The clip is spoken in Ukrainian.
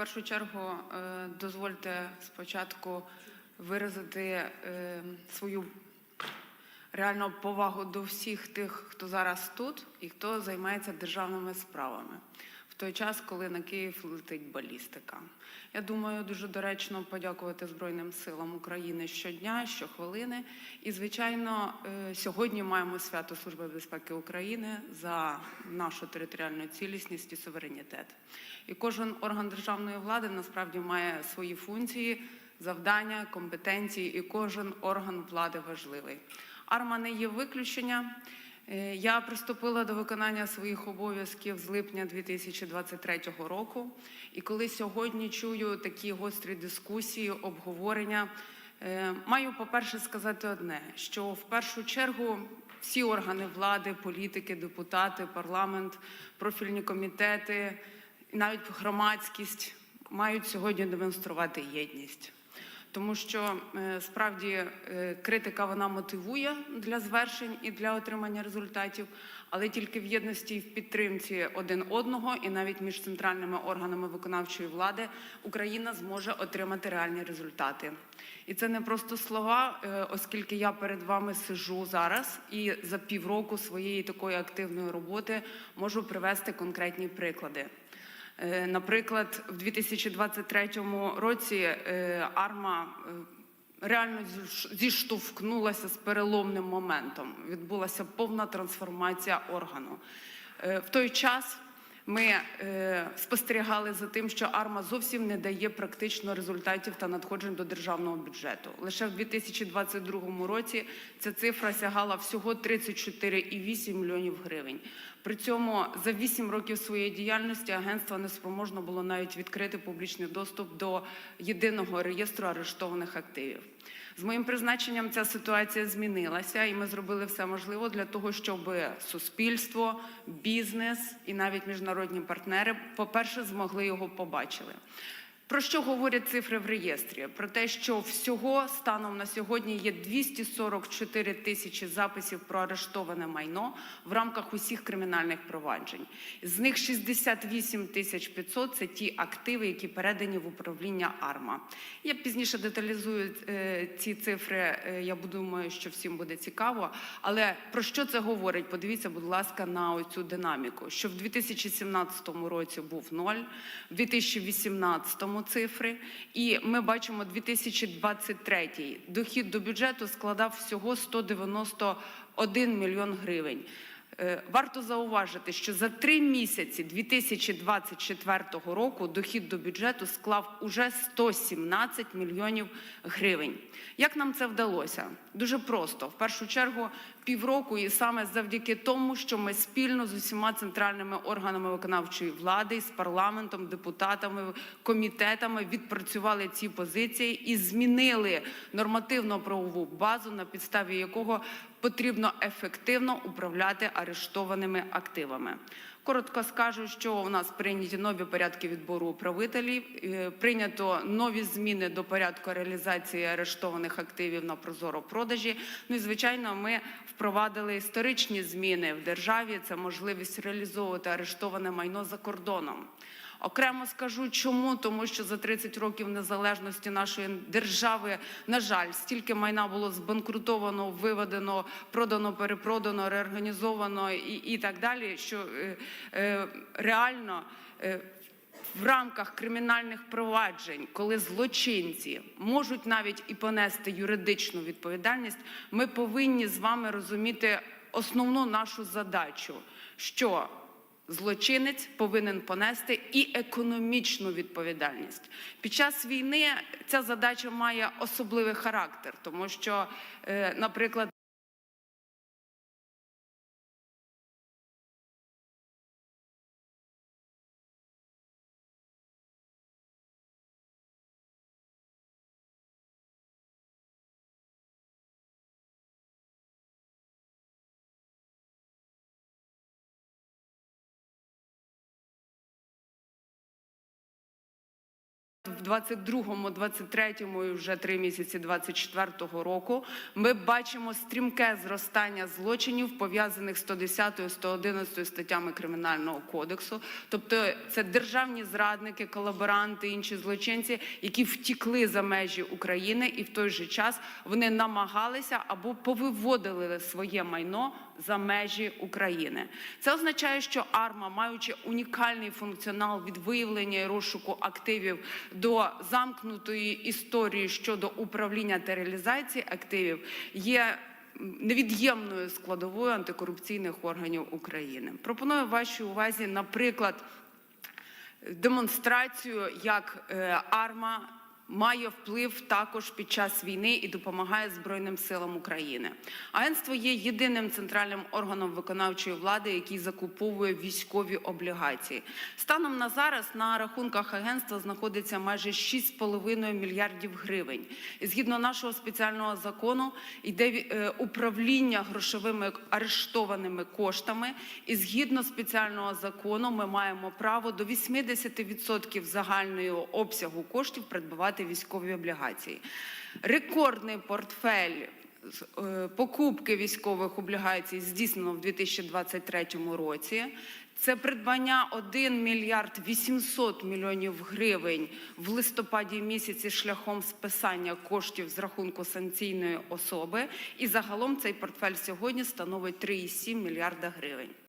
першу чергу е, дозвольте спочатку виразити е, свою реальну повагу до всіх тих, хто зараз тут і хто займається державними справами. В той час, коли на Київ летить балістика. Я думаю, дуже доречно подякувати Збройним силам України щодня, щохвилини. І, звичайно, е, сьогодні маємо свято Служби безпеки України за нашу територіальну цілісність і суверенітет. І кожен орган державної влади насправді має свої функції, завдання, компетенції, і кожен орган влади важливий. Арма не є виключення. Е, Я приступила до виконання своїх обов'язків з липня 2023 року. І коли сьогодні чую такі гострі дискусії, обговорення, е, маю, по-перше, сказати одне: що в першу чергу всі органи влади, політики, депутати, парламент, профільні комітети, навіть громадськість мають сьогодні демонструвати єдність тому що е, справді е, критика вона мотивує для звершень і для отримання результатів, але тільки в єдності і в підтримці один одного, і навіть між центральними органами виконавчої влади Україна зможе отримати реальні результати. І це не просто слова, е, оскільки я перед вами сижу зараз і за півроку своєї такої активної роботи можу привести конкретні приклади. Е, Наприклад, в 2023 році е, АРМА е, реально зіш- зіштовхнулася з переломним моментом. Відбулася повна трансформація органу. В той час ми е, спостерігали за тим, що АРМА зовсім не дає практично результатів та надходжень до державного бюджету. Лише в 2022 році ця цифра сягала всього 34,8 мільйонів гривень. При цьому за 8 років своєї діяльності агентство не спроможно було навіть відкрити публічний доступ до єдиного реєстру арештованих активів. З моїм призначенням ця ситуація змінилася, і ми зробили все можливе для того, щоб суспільство, бізнес і навіть міжнародні партнери, по-перше, змогли його побачили. Про що говорять цифри в реєстрі? Про те, що всього станом на сьогодні є 244 тисячі записів про арештоване майно в рамках усіх кримінальних проваджень. З них 68 тисяч 500 – це ті активи, які передані в управління АРМА. Я пізніше деталізую е, ці цифри. е, Я думаю, що всім буде цікаво. Але про що це говорить? Подивіться, будь ласка, на оцю динаміку. Що в 2017 році був ноль, в 2018 цифри, і ми бачимо 2023 дохід до бюджету складав всього 191 мільйон гривень. Е, Варто зауважити, що за три місяці 2024 року дохід до бюджету склав уже 117 мільйонів гривень. Як нам це вдалося? Дуже просто. В першу чергу півроку, і саме завдяки тому, що ми спільно з усіма центральними органами виконавчої влади, з парламентом, депутатами, комітетами відпрацювали ці позиції і змінили нормативно-правову базу, на підставі якого потрібно ефективно управляти арештованими активами. Коротко скажу, що у нас прийняті нові порядки відбору управителів, е, прийнято нові зміни до порядку реалізації арештованих активів на прозоро продажі. Ну і звичайно, ми впровадили історичні зміни в державі. Це можливість реалізовувати арештоване майно за кордоном. Окремо скажу, чому тому, що за 30 років незалежності нашої держави, на жаль, стільки майна було збанкрутовано, виведено, продано, перепродано, реорганізовано і, і так далі. Що е, е, реально. Е, в рамках кримінальних проваджень, коли злочинці можуть навіть і понести юридичну відповідальність, ми повинні з вами розуміти основну нашу задачу, що Злочинець повинен понести і економічну відповідальність. Під час війни ця задача має особливий характер, тому що, е, наприклад, в 22-му, 23-му і вже три місяці 24-го року ми бачимо стрімке зростання злочинів, пов'язаних з 110 111 статтями Кримінального кодексу. Тобто це державні зрадники, колаборанти, інші злочинці, які втікли за межі України, і в той же час вони намагалися або повиводили своє майно за межі України. Це означає, що АРМА, маючи унікальний функціонал від виявлення і розшуку активів до замкнутої історії щодо управління та реалізації активів, є невід'ємною складовою антикорупційних органів України. Пропоную вашій увазі, наприклад, демонстрацію, як е, АРМА має вплив також під час війни і допомагає Збройним силам України. Агентство є єдиним центральним органом виконавчої влади, який закуповує військові облігації. Станом на зараз на рахунках агентства знаходиться майже 6,5 мільярдів гривень. І згідно нашого спеціального закону йде е, управління грошовими арештованими коштами. І згідно спеціального закону, ми маємо право до 80% загального обсягу коштів придбавати військові облігації. Рекордний портфель е, покупки військових облігацій здійснено в 2023 році. Це придбання 1 мільярд 800 мільйонів гривень в листопаді місяці шляхом списання коштів з рахунку санкційної особи. І загалом цей портфель сьогодні становить 3,7 мільярда гривень.